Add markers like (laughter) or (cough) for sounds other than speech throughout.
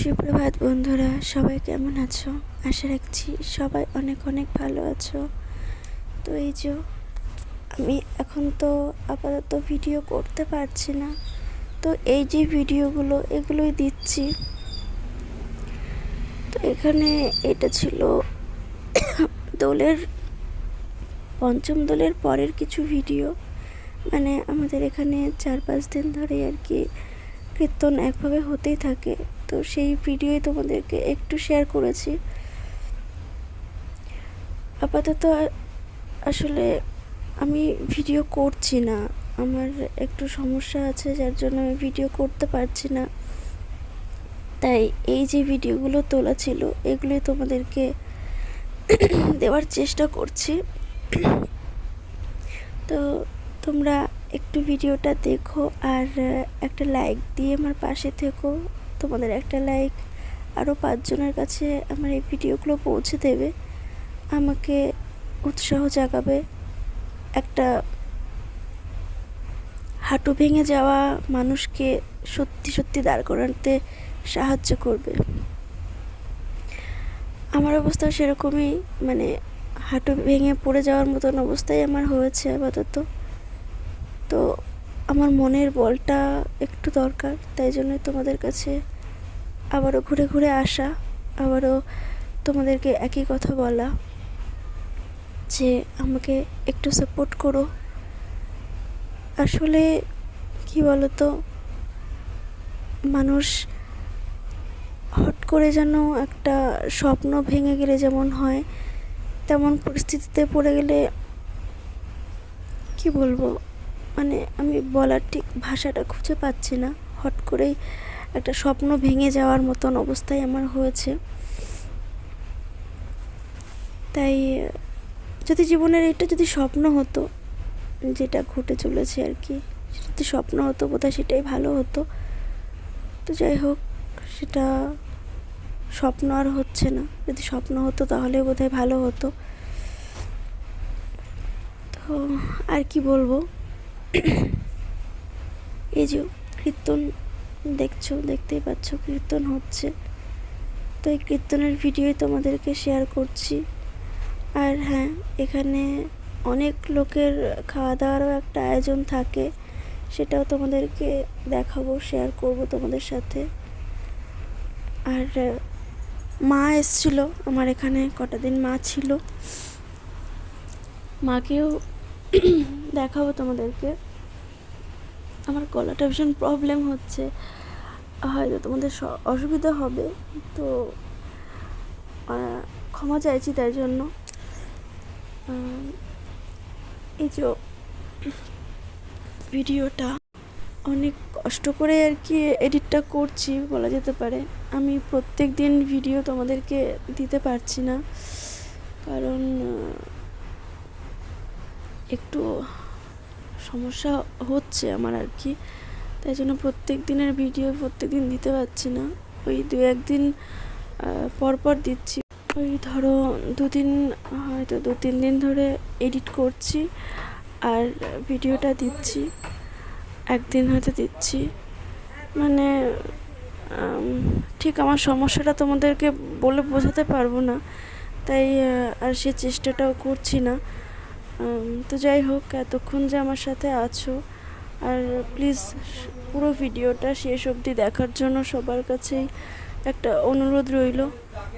সুপ্রভাত বন্ধুরা, সবাই কেমন আছো? আশা রাখছি সবাই অনেক অনেক ভালো আছো। তো এই যে, আমি এখন তো আপাতত ভিডিও করতে পারছি না। তো এই যে ভিডিওগুলো, এগুলোই দিচ্ছি। তো এখানে এটা ছিল দোলের, পঞ্চম দোলের পরের কিছু ভিডিও। মানে আমাদের এখানে চার পাঁচ দিন ধরে আর কি কীর্তন একভাবে হতেই থাকে। তো সেই ভিডিওই তোমাদেরকে একটু শেয়ার করেছি। আপাতত আসলে আমি ভিডিও করছি না। আমার একটু সমস্যা আছে, যার জন্য আমি ভিডিও করতে পারছি না। তাই এই যে ভিডিওগুলো তোলা ছিল, এগুলোই তোমাদেরকে (coughs) দেওয়ার চেষ্টা করছি। (coughs) তো তোমরা একটু ভিডিওটা দেখো, আর একটা লাইক দিয়ে আমার পাশে থেকো। তোমাদের একটা লাইক আরও পাঁচজনের কাছে আমার এই ভিডিওগুলো পৌঁছে দেবে। আমাকে উৎসাহ জাগাবে। একটা হাঁটু ভেঙে যাওয়া মানুষকে সত্যি সত্যি দাঁড় করাতে সাহায্য করবে। আমার অবস্থা সেরকমই মানে হাঁটু ভেঙে পড়ে যাওয়ার মতন অবস্থাই আমার হয়েছে আপাতত। তো আমার মনের বলটা একটু দরকার, তাই জন্যই তোমাদের কাছে আবারও ঘুরে ঘুরে আসা, আবারও তোমাদেরকে একই কথা বলা যে আমাকে একটু সাপোর্ট করো। আসলে কি বলো তো মানুষ হট করে যেন একটা স্বপ্ন ভেঙে গেলে যেমন হয়, তেমন পরিস্থিতিতে পড়ে গেলে কি বলব মানে আমি বলার ঠিক ভাষাটা খুঁজে পাচ্ছি না। হট করেই একটা স্বপ্ন ভেঙে যাওয়ার মতন অবস্থায় আমার হয়েছে। তাই, যদি জীবনের এটা যদি স্বপ্ন হতো, যেটা ঘটে চলেছে আর কি যদি স্বপ্ন হতো, বোধহয় সেটাই ভালো হতো। তো যাই হোক, সেটা স্বপ্ন আর হচ্ছে না। যদি স্বপ্ন হতো, তাহলে বোধহয় ভালো হতো। তো আর কি বলব? এই যে কীর্তন দেখছ, দেখতেই পাচ্ছ কীর্তন হচ্ছে। তো এই কীর্তনের ভিডিওই তোমাদেরকে শেয়ার করছি। আর হ্যাঁ এখানে অনেক লোকের খাওয়া দাওয়ারও একটা আয়োজন থাকে, সেটাও তোমাদেরকে দেখাবো শেয়ার করব তোমাদের সাথে। আর, মা এসছিল, আমার এখানে কটা দিন মা ছিল। মাকেও দেখাবো তোমাদেরকে। আমার গলাটা ভীষণ প্রবলেম হচ্ছে। হয়তো তোমাদের অসুবিধা হবে, তো ক্ষমা চাইছি তাই জন্য। এই যে ভিডিওটা অনেক কষ্ট করে আর কি এডিটটা করছি, বলা যেতে পারে। আমি প্রত্যেক দিন ভিডিও তোমাদেরকে দিতে পারছি না, কারণ একটু সমস্যা হচ্ছে আমার আর কি। তাই জন্য প্রত্যেক দিনের ভিডিও প্রত্যেক দিন দিতে পারছি না। ওই দু একদিন আহ, পর পর দিচ্ছি। ওই ধরো দুদিন হয়তো দু তিন দিন ধরে এডিট করছি আর ভিডিওটা দিচ্ছি। একদিন হয়তো দিচ্ছি। মানে ঠিক আমার সমস্যাটা তোমাদেরকে বলে বোঝাতে পারব না। তাই আর সে চেষ্টাটাও করছি না। তো যাই হোক এতক্ষণ যে আমার সাথে আছো আর প্লিজ পুরো ভিডিওটা শেষ অবধি দেখার জন্য সবার কাছেই একটা অনুরোধ রইল।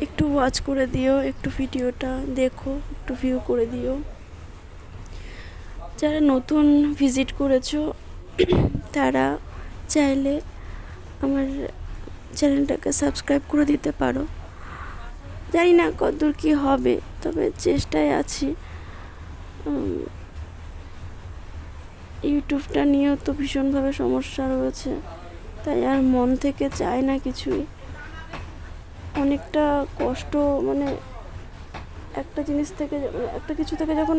একটু ওয়াচ করে দিও, একটু ভিডিওটা দেখো, একটু ভিউ করে দিও। যারা নতুন ভিজিট করেছ, (clears throat) তারা চাইলে আমার চ্যানেলটাকে সাবস্ক্রাইব করে দিতে পারো। জানি না কতদূর কী হবে, তবে চেষ্টায় আছি। ইউটিউবটা নিয়েও তো ভীষণভাবে সমস্যা রয়েছে। তাই আর মন থেকে চায় না কিছুই। অনেকটা কষ্ট মানে একটা জিনিস থেকে মানে একটা কিছু থেকে যখন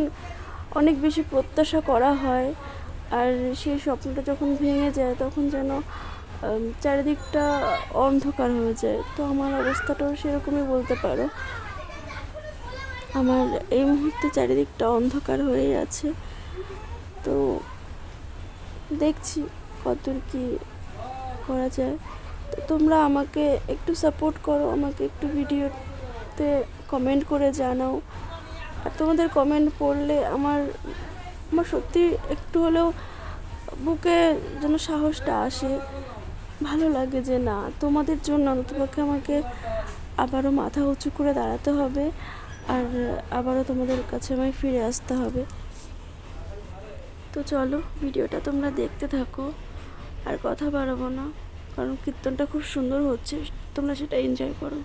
অনেক বেশি প্রত্যাশা করা হয়, আর সেই স্বপ্নটা যখন ভেঙে যায়, তখন যেন চারিদিকটা অন্ধকার হয়ে যায়। তো আমার অবস্থাটাও সেরকমই বলতে পারো। আমার এই মুহূর্তে চারিদিকটা অন্ধকার হয়েই আছে। তো দেখছি কতদূর কি করা যায়। তো তোমরা আমাকে একটু সাপোর্ট করো, আমাকে একটু ভিডিওতে কমেন্ট করে জানাও। আর তোমাদের কমেন্ট পড়লে আমার আমার সত্যি একটু হলেও বুকে যেন সাহসটা আসে। ভালো লাগে যে না, তোমাদের জন্য অন্ততপক্ষে আমাকে আবারও মাথা উঁচু করে দাঁড়াতে হবে। আর আবারও তোমাদের কাছে আমায় ফিরে আসতে হবে। তো চলো, ভিডিওটা তোমরা দেখতে থাকো। আর কথা বাড়াবো না, কারণ কীর্তনটা খুব সুন্দর হচ্ছে, তোমরা সেটা এনজয় করো।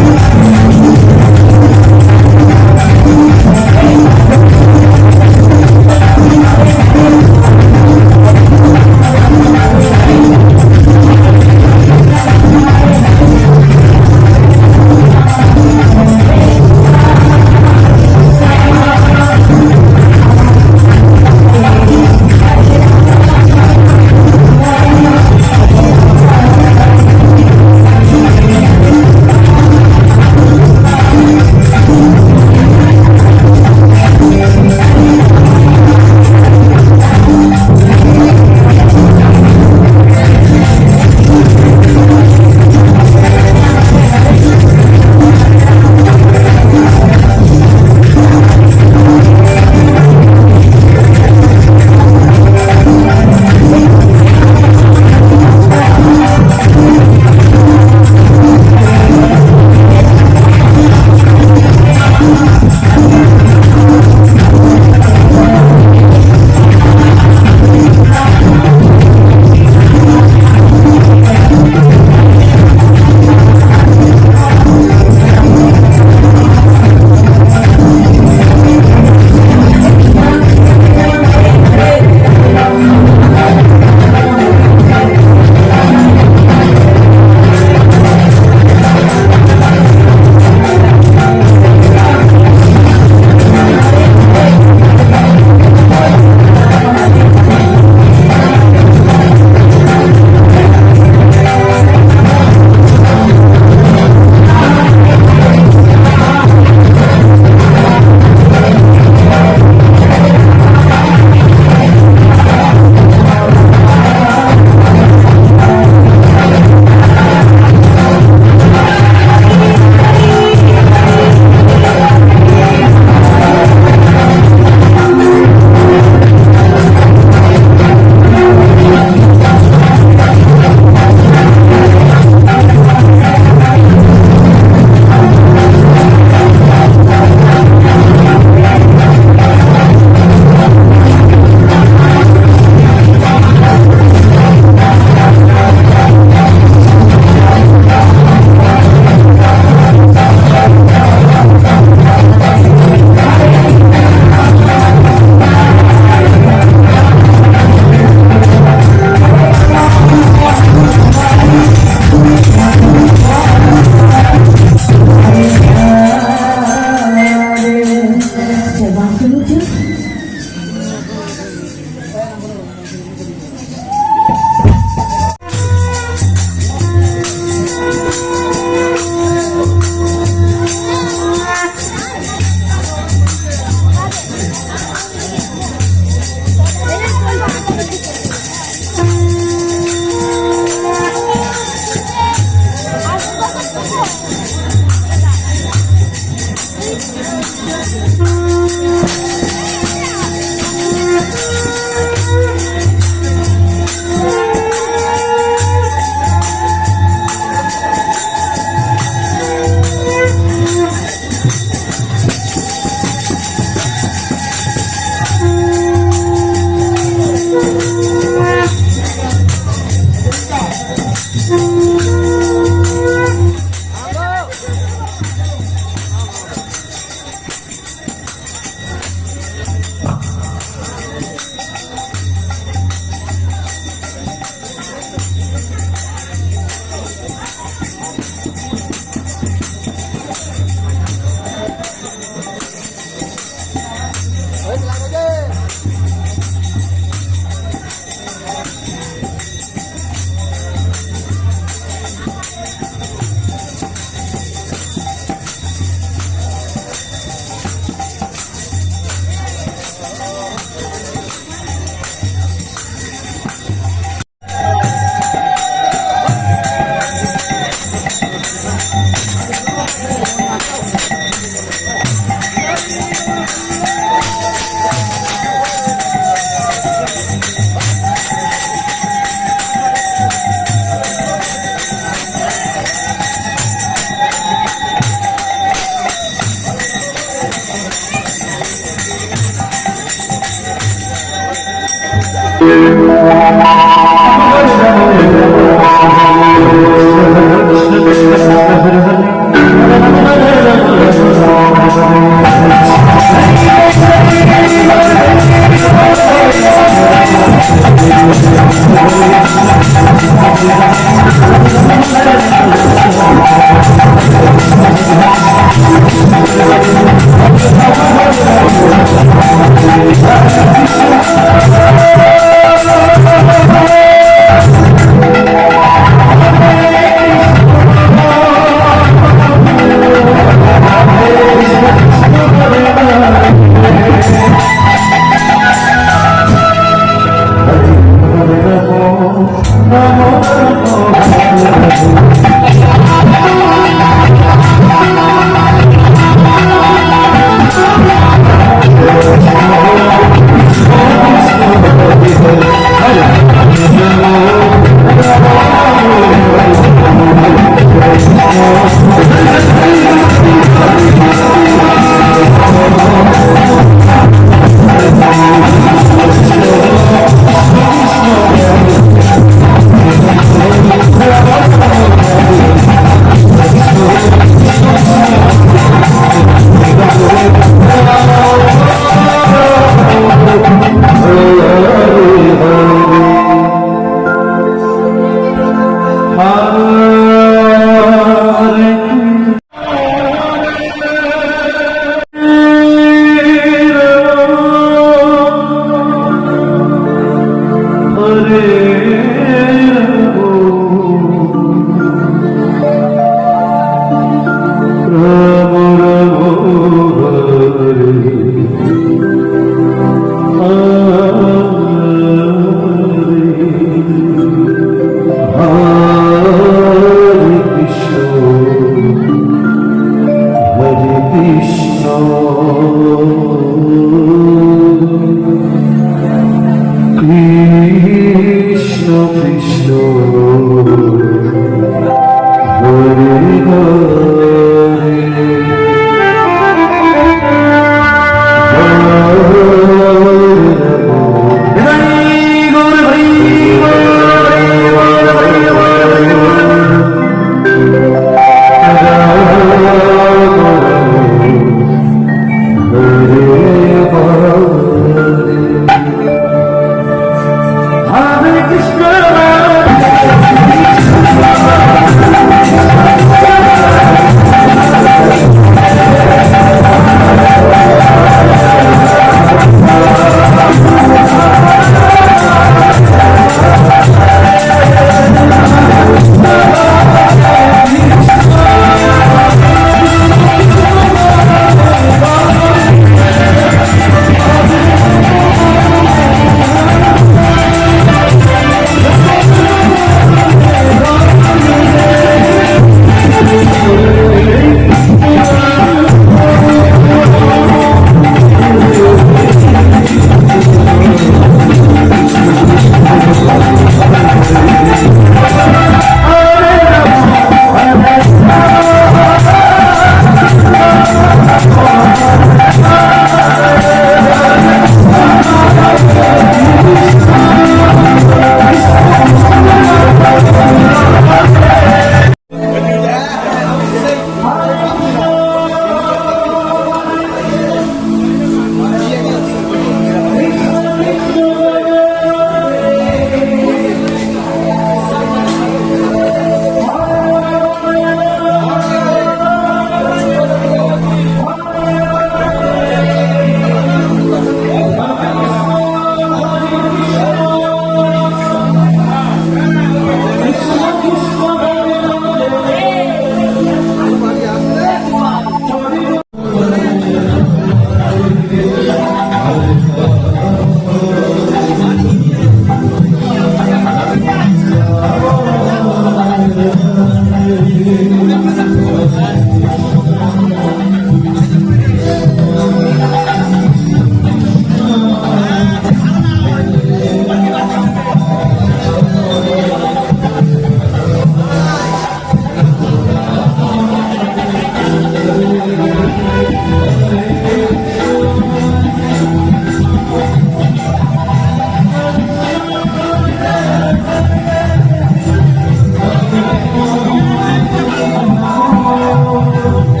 you.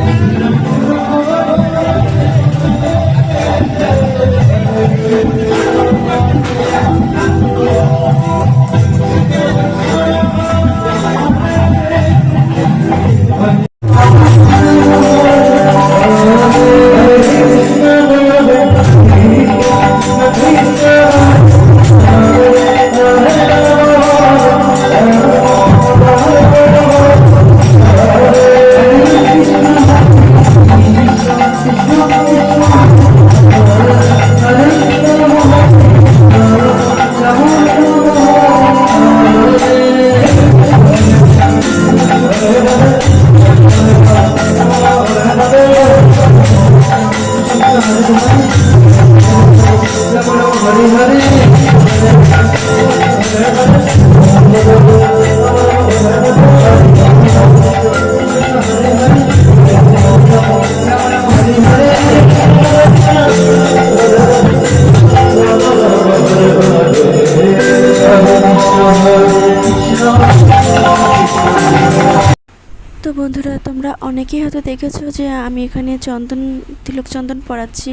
বন্ধুরা, তোমরা অনেকেই হয়তো দেখেছ যে আমি এখানে চন্দন, তিলক চন্দন পড়াচ্ছি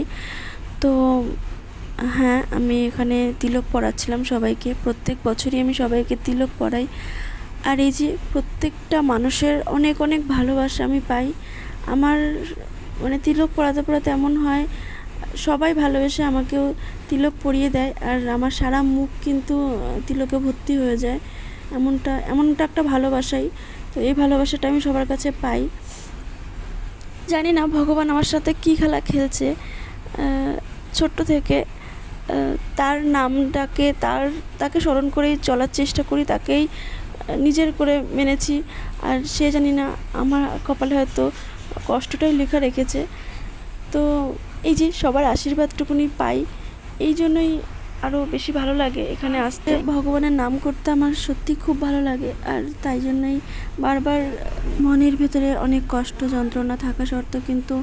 তো হ্যাঁ আমি এখানে তিলক পড়াচ্ছিলাম সবাইকে। প্রত্যেক বছরই আমি সবাইকে তিলক পড়াই আর এই যে প্রত্যেকটা মানুষের অনেক অনেক ভালোবাসা আমি পাই। আমার মানে তিলক পড়াতে পড়াতে এমন হয়, সবাই ভালোবেসে আমাকেও তিলক পরিয়ে দেয়। আর আমার সারা মুখ কিন্তু তিলকে ভর্তি হয়ে যায়। এমনটা এমনটা একটা ভালোবাসাই। তো এই ভালোবাসাটা আমি সবার কাছে পাই। জানি না ভগবান আমার সাথে কী খেলা খেলছে। ছোট্ট থেকে তার নামটাকে, তার, তাকে স্মরণ করেই চলার চেষ্টা করি, তাকেই নিজের করে মেনেছি। আর সে জানি না আমার কপালে হয়তো কষ্টটাই লেখা রেখেছে। তো এই যে সবার আশীর্বাদটুকুনি পাই, এই জন্যই আরও বেশি ভালো লাগে এখানে আসতে। ভগবানের নাম করতে আমার সত্যি খুব ভালো লাগে, আর তাই জন্যই বারবার মনের ভেতরে অনেক কষ্ট, যন্ত্রণা থাকা সত্ত্বেও কিন্তু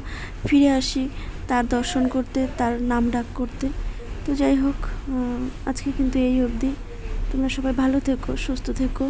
ফিরে আসি তার দর্শন করতে, তার নাম ডাক করতে। তো যাই হোক আজকে কিন্তু এই অবধি। তোমরা সবাই ভালো থেকো, সুস্থ থেকো।